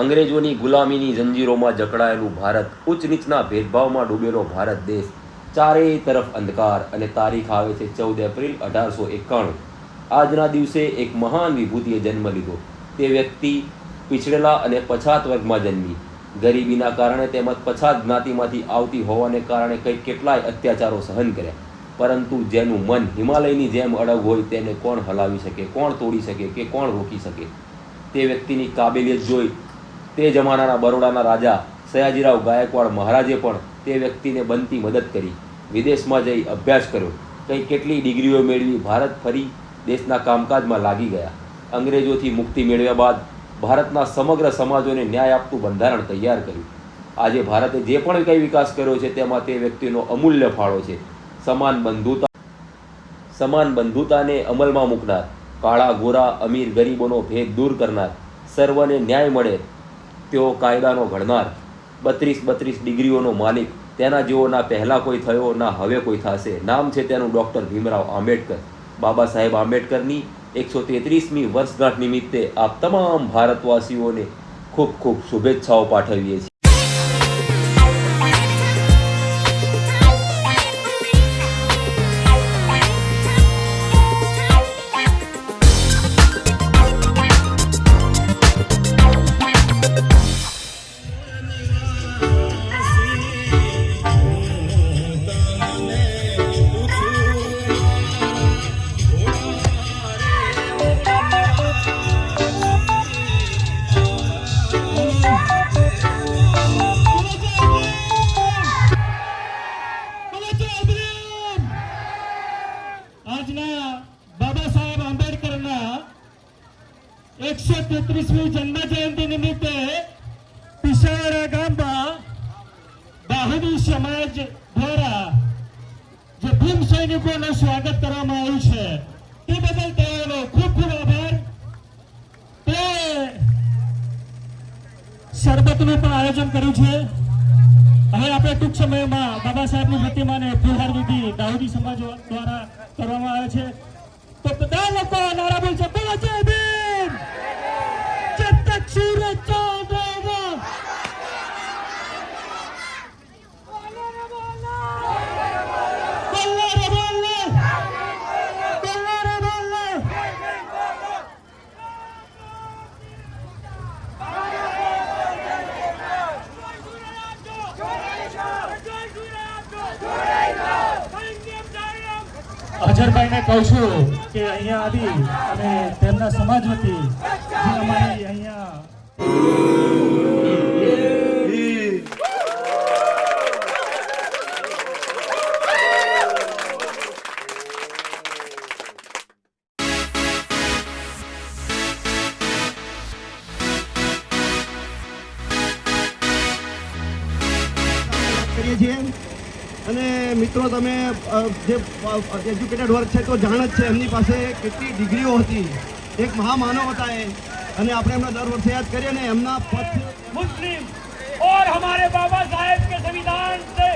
અંગ્રેજોની ગુલામીની જંજીરોમાં જકડાયેલું ભારત ઉચ્ચ નીચના ભેદભાવમાં ડૂબેલો ભારત દેશ ચારેય તરફ અંધકાર અને તારીખ આવે છે ચૌદ એપ્રિલ અઢારસો એકાણું. આજના દિવસે એક મહાન વિભૂતિએ જન્મ લીધો. તે વ્યક્તિ પિછડેલા અને પછાત વર્ગમાં જન્મી. ગરીબીના કારણે તેમજ પછાત જ્ઞાતિમાંથી આવતી હોવાને કારણે કંઈક કેટલાય અત્યાચારો સહન કર્યા. પરંતુ જેનું મન હિમાલયની જેમ અડગ હોય તેને કોણ હલાવી શકે, કોણ તોડી શકે કે કોણ રોકી શકે? તે વ્યક્તિની કાબેલિયત જોઈ તે જમાનાના બરોડાના રાજા સયાજીરાવ ગાયકવાડ મહારાજે પણ તે વ્યક્તિને બનતી મદદ કરી. વિદેશમાં જઈ અભ્યાસ કર્યો. કંઈ કેટલી ડિગ્રીઓ મેળવી ભારત ફરી દેશના કામકાજમાં લાગી ગયા. અંગ્રેજોથી મુક્તિ મેળવ્યા બાદ ભારતના સમગ્ર સમાજોને ન્યાય આપતું બંધારણ તૈયાર કર્યું. આજે ભારતે જે પણ કંઈ વિકાસ કર્યો છે તેમાં તે વ્યક્તિનો અમૂલ્ય ફાળો છે. સમાન બંધુતા સમાન બંધુતાને અમલમાં મૂકનાર, કાળા ગોરા, અમીર ગરીબોનો ભેદ દૂર કરનાર, સર્વને ન્યાય મળે તેઓ કાયદાનો ઘડનાર, બત્રીસ બત્રીસ ડિગ્રીઓનો માલિક, તેના જેવો ના પહેલાં કોઈ થયો, ના હવે કોઈ થશે. નામ છે તેનું ડૉક્ટર ભીમરાવ આંબેડકર. બાબા સાહેબ આંબેડકરની એકસો તેત્રીસમી વર્ષગાંઠ નિમિત્તે આપ તમામ ભારતવાસીઓને ખૂબ ખૂબ શુભેચ્છાઓ પાઠવીએ છીએ. એકસો તેત્રીસમી જન્મ જયંતિ નિમિત્તે પિસાવાડા ગામમાં દાહોદી સમાજ દ્વારા જે ભીમ સૈનિકોનું સ્વાગત કરવામાં આવ્યું છે, તે બદલ તેઓનો ખૂબ ખૂબ આભાર. તે શરબતનું પણ આયોજન કર્યું છે. હવે આપણે ટૂંક સમયમાં બાબા સાહેબની પ્રતિમાને ફુલહાર વિધિ દાઉદી સમાજ દ્વારા કરવામાં આવે છે. તો બધા લોકો નારા બોલશે બોલો, જય ભીમ જબ તક સૂરજ ચાંદેગા બોલો રે બોલો બોલો રે બોલો અજરભાઈને કહું છું કે અહીંયા આવી અને તેમના સમાજ વતી અમારી અહીંયા કરીએ છીએ. અને મિત્રો, તમે જે એજ્યુકેટેડ વર્ગ છે, તો જાણ જ છે, એમની પાસે કેટલી ડિગ્રીઓ હતી. એક મહામાનવ હતા એ. અને આપણે એમના દર વર્ષે યાદ કરીએ ને, એમના પથ મુસ્લિમ ઓર હમારે બાબા સાહેબ કે સંવિધાન સે